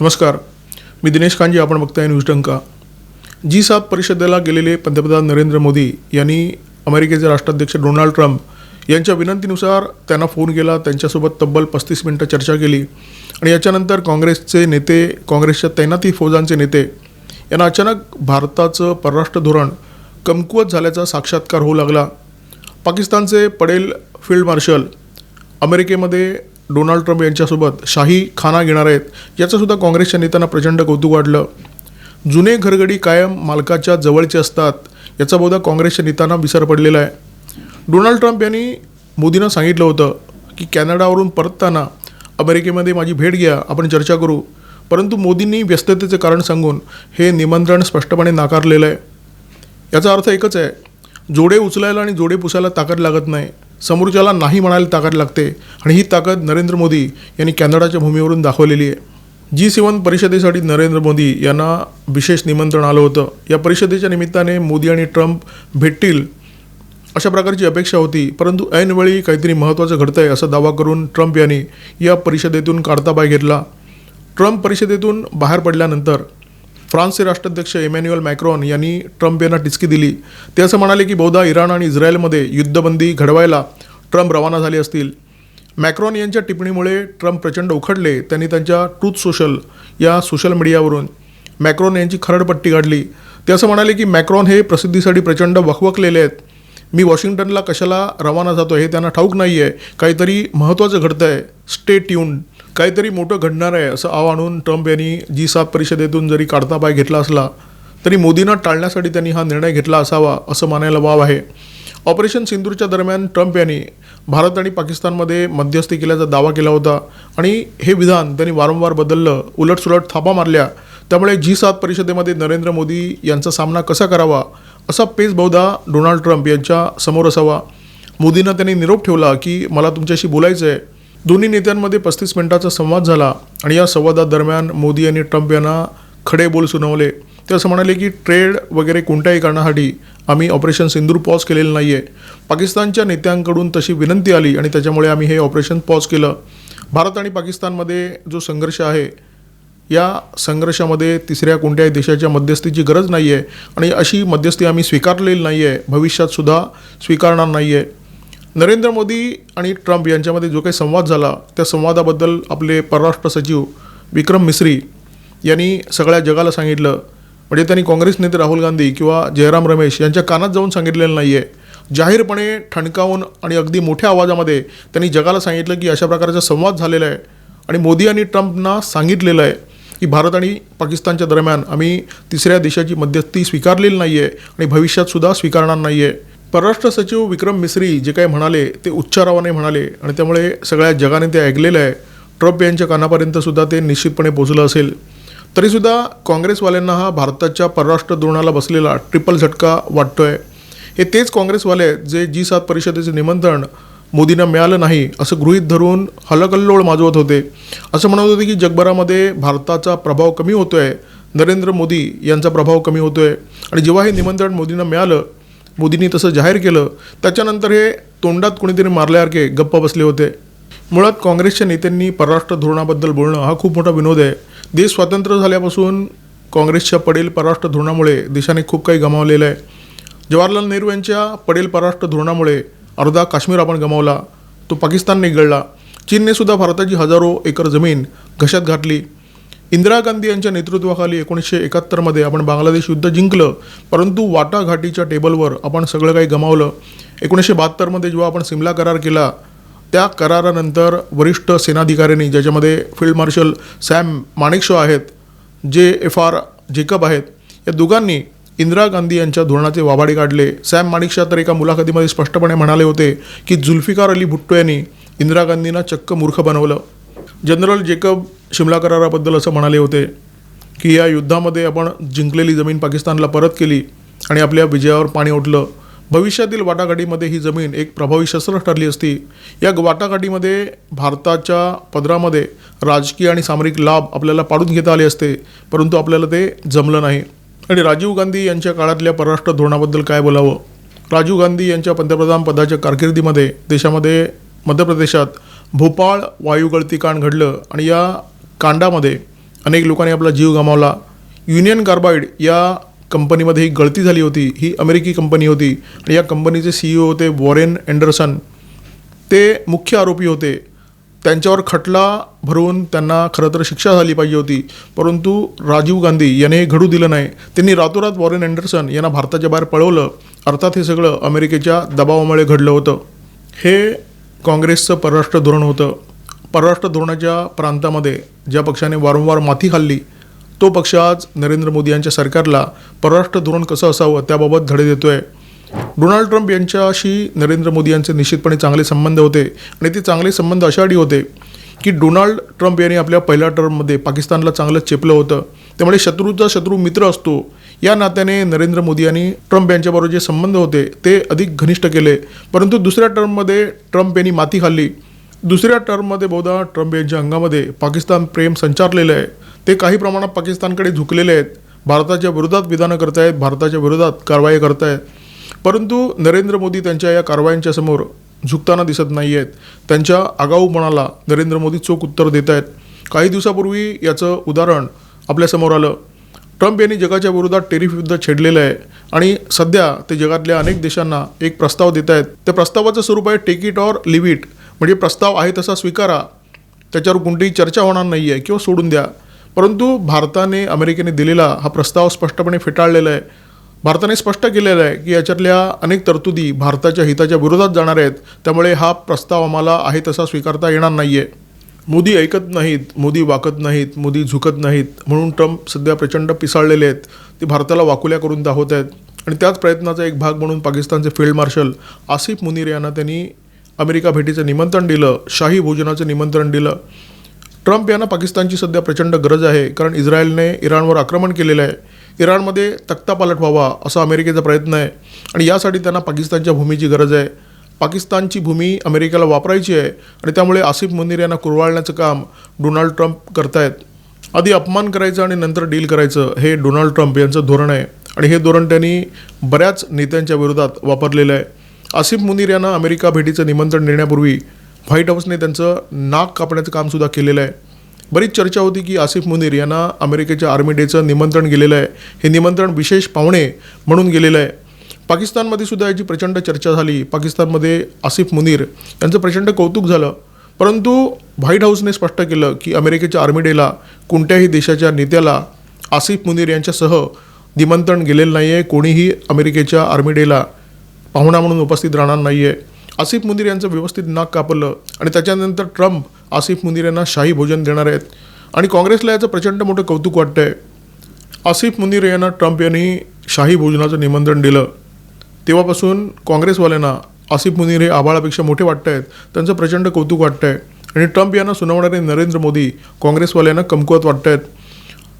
नमस्कार. मी दिनेश कांजी आपण बघताय न्यूज डंका. जी सात परिषदेला गेलेले पंतप्रधान नरेंद्र मोदी यांनी अमेरिकेचे राष्ट्राध्यक्ष डोनाल्ड ट्रम्प यांच्या विनंतीनुसार त्यांना फोन केला त्यांच्यासोबत तब्बल पस्तीस मिनटं चर्चा केली आणि याच्यानंतर काँग्रेसचे नेते काँग्रेसच्या तैनाती फौजांचे नेते यांना अचानक भारताचं परराष्ट्र धोरण कमकुवत झाल्याचा साक्षात्कार होऊ लागला. पाकिस्तानचे पडेल फील्ड मार्शल अमेरिकेमध्ये डोनाल्ड ट्रम्प यांच्यासोबत शाही खाना घेणार आहेत याचंसुद्धा काँग्रेसच्या नेत्यांना प्रचंड कौतुक वाटलं. जुने घरगडी कायम मालकाच्या जवळचे असतात याचा बहुधा काँग्रेसच्या नेत्यांना विसर पडलेला आहे. डोनाल्ड ट्रम्प यांनी मोदींना सांगितलं होतं की कॅनडावरून परतताना अमेरिकेमध्ये माझी भेट घ्या आपण चर्चा करू. परंतु मोदींनी व्यस्ततेचं कारण सांगून हे निमंत्रण स्पष्टपणे नाकारलेलं आहे. याचा अर्थ एकच आहे जोडे उचलायला आणि जोडे पुसायला ताकद लागत नाही. समोरच्याला नाही म्हणायला ताकद लागते आणि ही ताकद नरेंद्र मोदी यांनी कॅनडाच्या भूमीवरून दाखवलेली आहे. जी सेवन परिषदेसाठी नरेंद्र मोदी यांना विशेष निमंत्रण आलं होतं. या परिषदेच्या निमित्ताने मोदी आणि ट्रम्प भेटतील अशा प्रकारची अपेक्षा होती. परंतु ऐनवेळी काहीतरी महत्त्वाचं घडतं आहे असा दावा करून ट्रम्प यांनी या परिषदेतून काढता पाय घेतला. ट्रम्प परिषदेतून बाहेर पडल्यानंतर फ्रान्सचे राष्ट्राध्यक्ष इमॅन्युअल मॅक्रॉन यांनी ट्रम्प यांना टिचकी दिली. ते असं म्हणाले की बहुधा इराण आणि इस्रायलमध्ये युद्धबंदी घडवायला ट्रम्प रवाना झाले असतील. मॅक्रॉन यांच्या टिप्पणीमुळे ट्रम्प प्रचंड उखडले. त्यांनी त्यांच्या ट्रूथ सोशल या सोशल मीडियावरून मॅक्रॉन यांची खरडपट्टी काढली. ते असं म्हणाले की मॅक्रॉन हे प्रसिद्धीसाठी प्रचंड वखवकलेले आहेत. मी वॉशिंग्टनला कशाला रवाना जातो हे त्यांना ठाऊक नाही आहे काहीतरी महत्त्वाचं घडतं आहे स्टे ट्यून काहीतरी मोठं घडणार आहे असं आव आणून ट्रम्प यांनी जी सात परिषदेतून जरी काढता पाय घेतला असला तरी मोदींना टाळण्यासाठी त्यांनी हा निर्णय घेतला असावा असं मानायला वाव आहे. ऑपरेशन सिंदूरच्या दरम्यान ट्रम्प यांनी भारत आणि पाकिस्तानमध्ये मध्यस्थी केल्याचा दावा केला होता आणि हे विधान त्यांनी वारंवार बदललं उलटसुलट थापा मारल्या. त्यामुळे जी सात परिषदेमध्ये नरेंद्र मोदी यांचा सामना कसा करावा असा पेच बहुधा डोनाल्ड ट्रम्प यांच्या समोर असावा. मोदींना त्यांनी निरोप ठेवला की मला तुमच्याशी बोलायचं आहे दोन्ही नेत्यांमध्ये पस्तीस मिनिटाचा संवाद झाला आणि या संवादादरम्यान मोदी यांनी ट्रम्प यांना खडे बोल सुनावले. ते असं म्हणाले की ट्रेड वगैरे कोणत्याही कारणासाठी आम्ही ऑपरेशन सिंदूर पॉज केलेलं नाही आहे पाकिस्तानच्या नेत्यांकडून तशी विनंती आली आणि त्याच्यामुळे आम्ही हे ऑपरेशन पॉज केलं. भारत आणि पाकिस्तानमध्ये जो संघर्ष आहे या संघर्षामध्ये तिसऱ्या कोणत्याही देशाच्या मध्यस्थीची गरज नाही आहे आणि अशी मध्यस्थी आम्ही स्वीकारलेली नाही आहे भविष्यातसुद्धा स्वीकारणार नाही आहे नरेंद्र मोदी आणि ट्रम्प यांच्यामध्ये जो काही संवाद झाला त्या संवादाबद्दल आपले परराष्ट्र सचिव विक्रम मिस्री यांनी सगळ्या जगाला सांगितलं. म्हणजे त्यांनी काँग्रेस नेते राहुल गांधी किंवा जयराम रमेश यांच्या कानात जाऊन सांगितलेलं नाही आहे जाहीरपणे ठणकावून आणि अगदी मोठ्या आवाजामध्ये त्यांनी जगाला सांगितलं की अशा प्रकारचा संवाद झालेला आहे. आणि मोदी आणि ट्रम्पना सांगितलेलं आहे की भारत आणि पाकिस्तानच्या दरम्यान आम्ही तिसऱ्या देशाची मध्यस्थी स्वीकारलेली नाही आहे आणि भविष्यातसुद्धा स्वीकारणार नाही आहे परराष्ट्र सचिव विक्रम मिस्री जे काही म्हणाले ते उच्चारावाने म्हणाले आणि त्यामुळे सगळ्या जगाने ते ऐकलेलं आहे. ट्रम्प यांच्या कानापर्यंत सुद्धा ते निश्चितपणे पोचलं असेल. तरीसुद्धा काँग्रेसवाल्यांना हा भारताच्या परराष्ट्र धोरणाला बसलेला ट्रिपल झटका वाटतोय. हे तेच काँग्रेसवाले आहेत जे जी सात परिषदेचे निमंत्रण मोदींना मिळालं नाही असं गृहीत धरून हलकल्लोळ माजवत होते. असं म्हणत होते की जगभरामध्ये भारताचा प्रभाव कमी होतो आहे नरेंद्र मोदी यांचा प्रभाव कमी होतो आहे आणि जेव्हा हे निमंत्रण मोदींना मिळालं मोदींनी तसं जाहीर केलं. त्याच्यानंतर हे तोंडात कोणीतरी मारल्यासारखे गप्प बसले होते. मुळात काँग्रेसच्या नेत्यांनी परराष्ट्र धोरणाबद्दल बोलणं हा खूप मोठा विनोद आहे. देश स्वतंत्र झाल्यापासून काँग्रेसच्या पडेल परराष्ट्र धोरणामुळे देशाने खूप काही गमावलेलं आहे. जवाहरलाल नेहरू यांच्या पडेल परराष्ट्र धोरणामुळे अर्धा काश्मीर आपण गमावला तो पाकिस्तानने गळला. चीनने सुद्धा भारताची हजारो एकर जमीन घशात घातली. इंदिरा गांधी यांच्या नेतृत्वाखाली एकोणीसशे एकाहत्तरमध्ये आपण बांगलादेश युद्ध जिंकलं परंतु वाटाघाटीच्या टेबलवर आपण सगळं काही गमावलं. एकोणीसशे बहात्तरमध्ये जेव्हा आपण सिमला करार केला त्या करारानंतर वरिष्ठ सेनाधिकाऱ्यांनी ज्याच्यामध्ये फील्ड मार्शल सॅम माणेकशॉ आहेत जे एफ आर जेकब आहेत या दोघांनी इंदिरा गांधी यांच्या धोरणाचे वाभाडे काढले. सॅम माणिकशा तर एका मुलाखतीमध्ये स्पष्टपणे म्हणाले होते की जुल्फिकार अली भुट्टो यांनी इंदिरा गांधींना चक्क मूर्ख बनवलं. जनरल जेकब शिमला कराराबद्दल असं म्हणाले होते की या युद्धामध्ये आपण जिंकलेली जमीन पाकिस्तानला परत केली आणि आपल्या विजयावर पाणी ओढलं भविष्यातील वाटाघाटीमध्ये ही जमीन एक प्रभावी शस्त्र ठरली असती. या वाटाघाटीमध्ये भारताच्या पदरामध्ये राजकीय आणि सामरिक लाभ आपल्याला पाडून घेता आले असते परंतु आपल्याला ते जमलं नाही. आणि राजीव गांधी यांच्या काळातल्या परराष्ट्र धोरणाबद्दल काय बोलावं? राजीव गांधी यांच्या पंतप्रधान पदाच्या कारकिर्दीमध्ये देशामध्ये मध्य प्रदेशात भोपाळ वायुगळती कांड घडलं आणि या कांडामध्ये अनेक लोकांनी आपला जीव गमावला. युनियन कार्बाईड या कंपनीमध्ये ही गळती झाली होती. ही अमेरिकी कंपनी होती. आणि या कंपनीचे सीईओ होते वॉरेन अँडरसन ते मुख्य आरोपी होते. त्यांच्यावर खटला भरवून त्यांना खरं तर शिक्षा झाली पाहिजे होती. परंतु राजीव गांधी याने हे घडू दिलं नाही. त्यांनी रातोरात वॉरेन अँडरसन यांना भारताच्या बाहेर पळवलं. अर्थात हे सगळं अमेरिकेच्या दबावामुळे घडलं होतं. हे काँग्रेसचं परराष्ट्र धोरण होतं. परराष्ट्र धोरणाच्या प्रांतामध्ये ज्या पक्षाने वारंवार माथी खाल्ली तो पक्ष आज नरेंद्र मोदी यांच्या सरकारला परराष्ट्र धोरण कसं असावं त्याबाबत धडे देतो आहे डोनाल्ड ट्रम्प यांच्याशी नरेंद्र मोदी यांचे निश्चितपणे चांगले संबंध होते आणि ते चांगले संबंध अशासाठी होते की डोनाल्ड ट्रम्प यांनी आपल्या पहिल्या टर्ममध्ये पाकिस्तानला चांगलं चेपलं होतं. त्यामुळे शत्रूचा शत्रू मित्र असतो. या नात्याने नरेंद्र मोदी यांनी ट्रम्प यांच्याबरोबर जे संबंध होते ते अधिक घनिष्ठ केले. परंतु दुसऱ्या टर्ममध्ये ट्रम्प यांनी माती खाल्ली. दुसऱ्या टर्ममध्ये बहुधा ट्रम्प यांच्या अंगामध्ये पाकिस्तान प्रेम संचारलेलं आहे. ते काही प्रमाणात पाकिस्तानकडे झुकलेले आहेत. भारताच्या विरोधात विधानं करतायत भारताच्या विरोधात कारवाई करतायत. परंतु नरेंद्र मोदी त्यांच्या या कारवायांच्या समोर झुकताना दिसत नाही आहेत त्यांच्या आगाऊपणाला नरेंद्र मोदी चोख उत्तर देत आहेत काही दिवसापूर्वी याचं उदाहरण आपल्यासमोर आलं. ट्रम्प यांनी जगाच्या विरोधात टेरिफ युद्ध छेडलेलं आहे आणि सध्या ते जगातल्या अनेक देशांना एक प्रस्ताव देत आहेत त्या प्रस्तावाचं स्वरूप आहे take it or leave it. म्हणजे प्रस्ताव आहे तसा स्वीकारा. त्याच्यावर कोणतीही चर्चा होणार नाही आहे किंवा सोडून द्या. परंतु भारताने अमेरिकेने दिलेला हा प्रस्ताव स्पष्टपणे फेटाळलेला आहे. भारताने स्पष्ट केलेलं आहे की याच्यातल्या अनेक तरतुदी भारताच्या हिताच्या विरोधात जाणार आहेत. त्यामुळे हा प्रस्ताव आम्हाला आहे तसा स्वीकारता येणार नाही आहे मोदी ऐकत नाहीत मोदी वाकत नाहीत मोदी झुकत नाहीत म्हणून ट्रम्प सध्या प्रचंड पिसाळलेले आहेत. ते भारताला वाकुल्या करून दाखवत आहेत. आणि त्याच प्रयत्नाचा एक भाग म्हणून पाकिस्तानचे फील्ड मार्शल आसिफ मुनीर यांना त्यांनी अमेरिका भेटीचं निमंत्रण दिलं शाही भोजनाचं निमंत्रण दिलं. ट्रम्प यांना पाकिस्तानची सध्या प्रचंड गरज आहे कारण इस्रायलने इराणवर आक्रमण केलेलं आहे. इराणमध्ये तख्तापालट व्हावा असा अमेरिकेचा प्रयत्न आहे आणि यासाठी त्यांना पाकिस्तानच्या भूमीची गरज आहे. पाकिस्तानची भूमी अमेरिकेला वापरायची आहे आणि त्यामुळे आसिफ मुनीर यांना कुरवाळण्याचं काम डोनाल्ड ट्रम्प करतायत. आधी अपमान करायचं आणि नंतर डील करायचं हे डोनाल्ड ट्रम्प यांचं धोरण आहे. आणि हे धोरण त्यांनी बऱ्याच नेत्यांच्या विरोधात वापरलेलं आहे. आसिफ मुनीर यांना अमेरिका भेटीचं निमंत्रण देण्यापूर्वी व्हाईट हाऊसने त्यांचं नाक कापण्याचं कामसुद्धा केलेलं आहे. बरीच चर्चा होती की आसिफ मुनीर यांना अमेरिकेच्या आर्मी डेचं निमंत्रण गेलेलं आहे. हे निमंत्रण विशेष पाहुणे म्हणून गेलेलं आहे. पाकिस्तानमध्ये सुद्धा याची प्रचंड चर्चा झाली. पाकिस्तानमध्ये आसिफ मुनीर यांचं प्रचंड कौतुक झालं. परंतु व्हाईट हाऊसने स्पष्ट केलं की अमेरिकेच्या आर्मी डेला कोणत्याही देशाच्या नेत्याला आसिफ मुनीर यांच्यासह निमंत्रण गेलेलं नाही आहे कोणीही अमेरिकेच्या आर्मी डेला पाहुणा म्हणून उपस्थित राहणार नाही आहे आसिफ मुनीर यांचं व्यवस्थित नाक कापलं आणि त्याच्यानंतर ट्रम्प आसिफ मुनीर यांना शाही भोजन देणार आहेत. आणि काँग्रेसला याचं प्रचंड मोठं कौतुक वाटतं आहे आसिफ मुनीर यांना ट्रम्प यांनी शाही भोजनाचं निमंत्रण दिलं. तेव्हापासून काँग्रेसवाल्यांना आसिफ मुनीर हे आभाळापेक्षा मोठे वाटत आहेत त्यांचं प्रचंड कौतुक वाटतं आहे आणि ट्रम्प यांना सुनावणारे नरेंद्र मोदी काँग्रेसवाल्यांना कमकुवत वाटत आहेत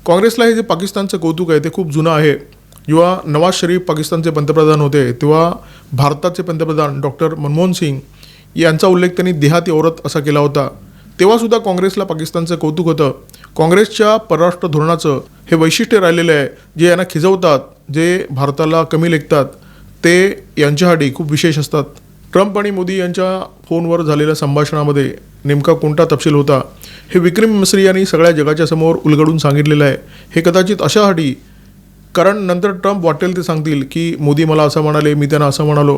काँग्रेसला हे जे पाकिस्तानचं कौतुक आहे ते खूप जुनं आहे. जेव्हा नवाज शरीफ पाकिस्तानचे पंतप्रधान होते तेव्हा भारताचे पंतप्रधान डॉक्टर मनमोहन सिंग यांचा उल्लेख त्यांनी देहाती औरत असा केला होता. तेव्हासुद्धा काँग्रेसला पाकिस्तानचं कौतुक होतं. काँग्रेसच्या परराष्ट्र धोरणाचं हे वैशिष्ट्य राहिलेलं आहे जे यांना खिजवतात जे भारताला कमी लेखतात ते यांच्यासाठी खूप विशेष असतात. ट्रम्प आणि मोदी यांच्या फोनवर झालेल्या संभाषणामध्ये नेमका कोणता तपशील होता हे विक्रम मिस्री यांनी सगळ्या जगाच्या समोर उलगडून सांगितलेलं आहे. हे कदाचित अशासाठी कारण नंतर ट्रम्प वाटेल ते सांगतील की मोदी मला असं म्हणाले मी त्यांना असं म्हणालो.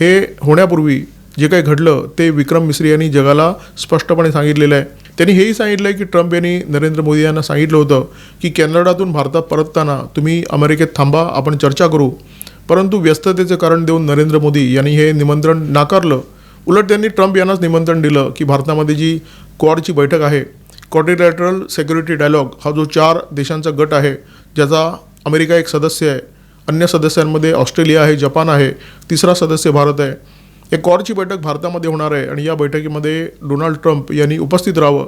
हे होण्यापूर्वी जे काही घडलं ते विक्रम मिश्री यांनी जगाला स्पष्टपणे सांगितलेलं आहे. त्यांनी हेही सांगितलं आहे की ट्रम्प यांनी नरेंद्र मोदी यांना सांगितलं होतं की कॅनडातून भारतात परतताना तुम्ही अमेरिकेत थांबा आपण चर्चा करू. परंतु व्यस्ततेचं कारण देऊन नरेंद्र मोदी यांनी हे निमंत्रण नाकारलं. उलट त्यांनी ट्रम्प यांनाच निमंत्रण दिलं की भारतामध्ये जी क्वाडची बैठक आहे क्वाड्रिलॅटरल सेक्युरिटी डायलॉग हा जो चार देशांचा गट आहे ज्याचा अमेरिका एक सदस्य आहे. अन्य सदस्यांमध्ये ऑस्ट्रेलिया आहे जपान आहे. तिसरा सदस्य भारत आहे. या कॉरची बैठक भारतामध्ये होणार आहे आणि या बैठकीमध्ये डोनाल्ड ट्रम्प यांनी उपस्थित राहावं.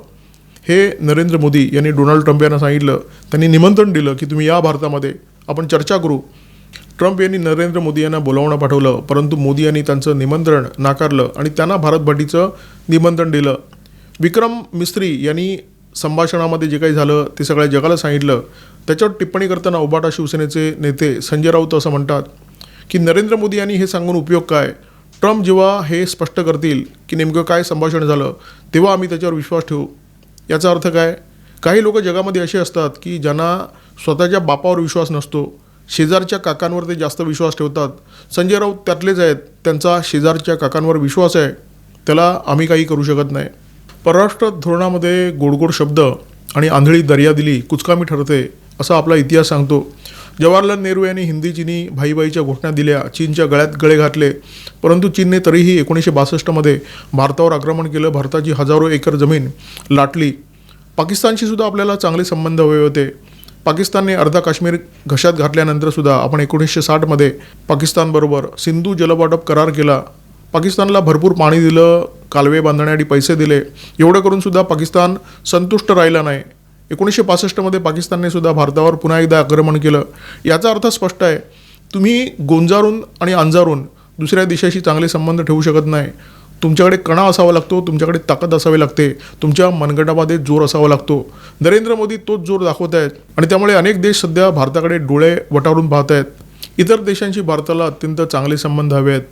हे नरेंद्र मोदी यांनी डोनाल्ड ट्रम्प यांना सांगितलं. त्यांनी निमंत्रण दिलं की तुम्ही या भारतामध्ये आपण चर्चा करू. ट्रम्प यांनी नरेंद्र मोदी यांना बोलावणं पाठवलं परंतु मोदी यांनी त्यांचं निमंत्रण नाकारलं आणि त्यांना भारतभटीचं निमंत्रण दिलं. विक्रम मिस्त्री यांनी संभाषणामध्ये जे काही झालं ते सगळ्या जगाला सांगितलं. त्याच्यावर टिप्पणी करताना उबाटा शिवसेनेचे नेते संजय राऊत असं म्हणतात की नरेंद्र मोदी यांनी हे सांगून उपयोग काय? ट्रम्प जेव्हा हे स्पष्ट करतील की नेमकं काय संभाषण झालं तेव्हा आम्ही त्याच्यावर विश्वास ठेवू. याचा अर्थ काय? काही लोक जगामध्ये असे असतात की ज्यांना स्वतःच्या बापावर विश्वास नसतो शेजारच्या काकांवर ते जास्त विश्वास ठेवतात. संजय राऊत त्यातलेच आहेत त्यांचा शेजारच्या काकांवर विश्वास आहे. त्याला आम्ही काही करू शकत नाही. परराष्ट्र धोरणामध्ये गोडगोड शब्द आणि आंधळी दर्या दिली कुचकामी ठरते असा आपला इतिहास सांगतो. जवाहरलाल नेहरू यांनी हिंदी चिनी भाईबाईच्या घोषणा दिल्या चीनच्या गळ्यात गळे घातले. परंतु चीनने तरीही एकोणीसशे बासष्टमध्ये भारतावर आक्रमण केलं भारताची हजारो एकर जमीन लाटली. पाकिस्तानशी सुद्धा आपल्याला चांगले संबंध हवे होते. पाकिस्तानने अर्धा काश्मीर घशात घातल्यानंतरसुद्धा आपण एकोणीसशे साठमध्ये पाकिस्तानबरोबर सिंधू जलवाटप करार केला. पाकिस्तानला भरपूर पाणी दिलं कालवे बांधण्यासाठी पैसे दिले. एवढं करूनसुद्धा पाकिस्तान संतुष्ट राहिला नाही. एकोणीसशे पासष्टमध्ये पाकिस्तानने सुद्धा भारतावर पुन्हा एकदा आक्रमण केलं. याचा अर्थ स्पष्ट आहे. तुम्ही गोंजारून आणि अंजारून दुसऱ्या देशाशी चांगले संबंध ठेवू शकत नाही. तुमच्याकडे कणा असावा लागतो तुमच्याकडे ताकद असावी लागते. तुमच्या मनगटामध्ये जोर असावा लागतो. नरेंद्र मोदी तोच जोर दाखवत आहेत. आणि त्यामुळे अनेक देश सध्या भारताकडे डोळे वटारून पाहत आहेत. इतर देशांशी भारताला अत्यंत चांगले संबंध हवे आहेत.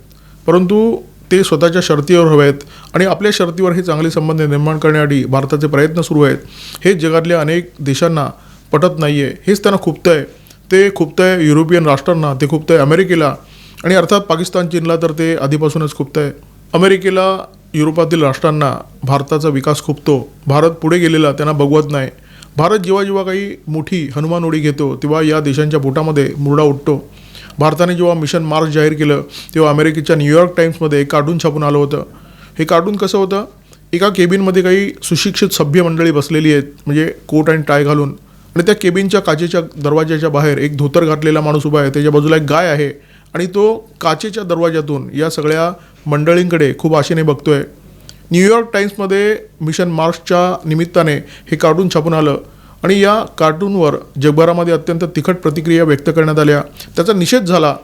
परंतु ते स्वतःच्या शर्तीवर हवे आहेत आणि आपल्या शर्तीवर हे चांगले संबंध निर्माण करण्यासाठी भारताचे प्रयत्न सुरू आहेत. हे जगातल्या अनेक देशांना पटत नाही आहे हेच त्यांना खुपतं आहे ते खुपतं आहे युरोपियन राष्ट्रांना ते खुपतं आहे अमेरिकेला आणि अर्थात पाकिस्तान चीनला तर ते आधीपासूनच खुपतं आहे अमेरिकेला युरोपातील राष्ट्रांना भारताचा विकास खुपतो. भारत पुढे गेलेला त्यांना बघवत नाही. भारत जेव्हा जेव्हा काही मोठी हनुमान उडी घेतो तेव्हा या देशांच्या पोटामध्ये मुरडा उठतो. भारताने जेव्हा मिशन मार्च जाहीर केलं तेव्हा अमेरिकेच्या न्यूयॉर्क टाईम्समध्ये एक कार्टून छापून आलं होतं. हे कार्टून कसं होतं? एका केबिनमध्ये काही सुशिक्षित सभ्य मंडळी बसलेली आहेत म्हणजे कोट अँड टाय घालून. आणि त्या केबिनच्या काचेच्या दरवाजाच्या बाहेर एक धोतर घातलेला माणूस उभा आहे त्याच्या बाजूला एक गाय आहे. आणि तो काचेच्या दरवाजातून या सगळ्या मंडळींकडे खूप आशेने बघतोय. न्यूयॉर्क टाईम्समध्ये मिशन मार्क्सच्या निमित्ताने हे कार्टून छापून आलं. आणि या कार्टूनवर जगभरामध्ये अत्यंत तिखट प्रतिक्रिया व्यक्त करण्यात आल्या. त्याचा निषेध झाला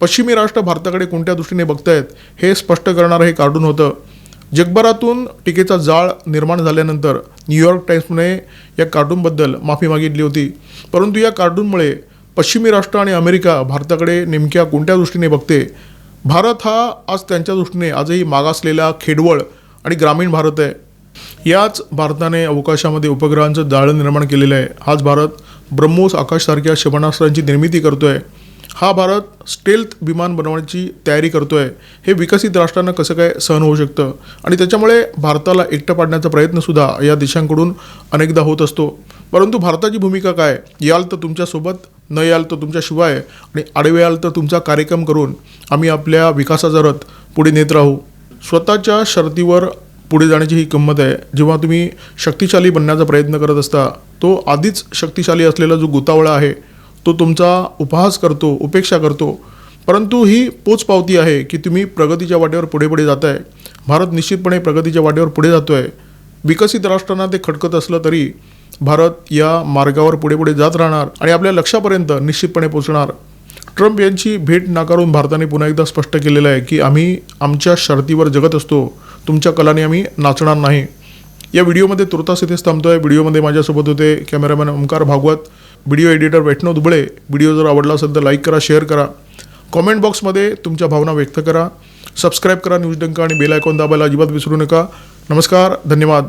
पश्चिमी राष्ट्र भारताकडे कोणत्या दृष्टीने बघतायत हे स्पष्ट करणारं हे कार्टून होतं. जगभरातून टीकेचा जाळ निर्माण झाल्यानंतर न्यूयॉर्क टाईम्सने या कार्टूनबद्दल माफी मागितली होती. परंतु या कार्टूनमुळे पश्चिमी राष्ट्र आणि अमेरिका भारताकडे नेमक्या कोणत्या दृष्टीने बघते? भारत हा आज त्यांच्या दृष्टीने आजही मागासलेला खेडवळ आणि ग्रामीण भारत आहे. याच भारताने अवकाशामध्ये उपग्रहांचं जाळं निर्माण केलेलं आहे. हाच भारत ब्रह्मोस आकाशसारख्या क्षेपणास्त्रांची निर्मिती करतो आहे हा भारत स्टेल्थ विमान बनवण्याची तयारी करतो आहे हे विकसित राष्ट्रांना कसं काय सहन होऊ शकतं? आणि त्याच्यामुळे भारताला एकटं पाडण्याचा प्रयत्नसुद्धा या देशांकडून अनेकदा होत असतो. परंतु भारताची भूमिका काय? याल तर तुमच्यासोबत न याल तर तुमच्याशिवाय आणि आडवे याल तर तुमचा कार्यक्रम करून आम्ही आपल्या विकासाचा रथ पुढे नेत राहू. स्वतःच्या शर्तीवर पुढे जाण्याची ही किंमत आहे. जेव्हा तुम्ही शक्तिशाली बनण्याचा प्रयत्न करत असता तो आधीच शक्तिशाली असलेला जो गुतावळा आहे तो तुमचा उपहास करतो उपेक्षा करतो. परंतु ही पोचपावती आहे की तुम्ही प्रगतीच्या वाटेवर पुढे पुढे जात आहे भारत निश्चितपणे प्रगतीच्या वाटेवर पुढे जातो आहे विकसित राष्ट्रांना ते खटकत असलं तरी भारत या मार्गावर पुढे पुढे जात राहणार आणि आपल्या लक्षापर्यंत निश्चितपणे पोचणार ट्रम्प यांची भेट नाकारून भारताने पुन्हा एकदा स्पष्ट केलेलं आहे की आम्ही आमच्या शर्तीवर जगत असतो. तुमच्या कलाने आम्ही नाचणार नाही. या व्हिडिओमध्ये तुर्तास इथेच थांबतोय. व्हिडिओमध्ये माझ्यासोबत होते cameraman Omkar Bhagwat video editor Vaishnav Duble. Video जर आवडला असेल तर लाईक करा शेअर करा. कॉमेंट बॉक्समध्ये तुमच्या भावना व्यक्त करा. सबस्क्राईब करा न्यूज डंका आणि बेल आयकॉन दाबायला अजिबात विसरू नका. नमस्कार धन्यवाद.